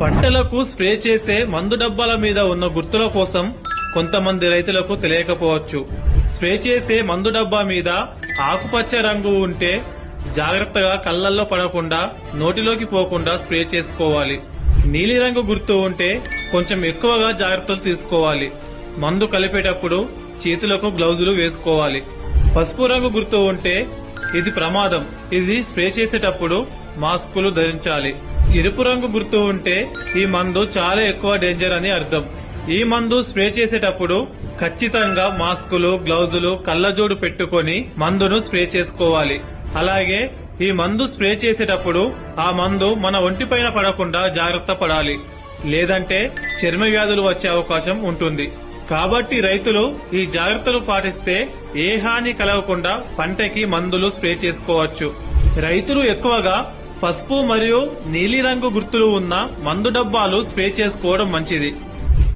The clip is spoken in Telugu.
పంటలకు స్ప్రే చేసే మందు డబ్బాల మీద ఉన్న గుర్తుల కోసం కొంతమంది రైతులకు తెలియకపోవచ్చు. స్ప్రే చేసే మందు డబ్బా మీద ఆకుపచ్చ రంగు ఉంటే జాగ్రత్తగా కళ్ళల్లో పడకుండా నోటిలోకి పోకుండా స్ప్రే చేసుకోవాలి. నీలిరంగు గుర్తు ఉంటే కొంచెం ఎక్కువగా జాగ్రత్తలు తీసుకోవాలి. మందు కలిపేటప్పుడు చేతులకు గ్లౌజులు వేసుకోవాలి. పసుపు రంగు గుర్తు ఉంటే ఇది ప్రమాదం. ఇది స్ప్రే చేసేటప్పుడు మాస్కులు ధరించాలి. ఎరుపు రంగు గుర్తు ఉంటే ఈ మందు చాలా ఎక్కువ డేంజర్ అని అర్థం. ఈ మందు స్ప్రే చేసేటప్పుడు ఖచ్చితంగా మాస్కులు గ్లౌజులు కళ్ళజోడు పెట్టుకొని మందును స్ప్రే చేసుకోవాలి. అలాగే ఈ మందు స్ప్రే చేసేటప్పుడు ఆ మందు మన ఒంటిపైన పడకుండా జాగ్రత్త పడాలి. లేదంటే చర్మ వ్యాధులు వచ్చే అవకాశం ఉంటుంది. కాబట్టి రైతులు ఈ జాగ్రత్తలు పాటిస్తే ఏ హాని కలగకుండా పంటకి మందులు స్ప్రే చేసుకోవచ్చు. రైతులు ఎక్కువగా పసుపు మరియు నీలిరంగు గుర్తులు ఉన్న మందు డబ్బాలు స్ప్రే చేసుకోవడం మంచిది.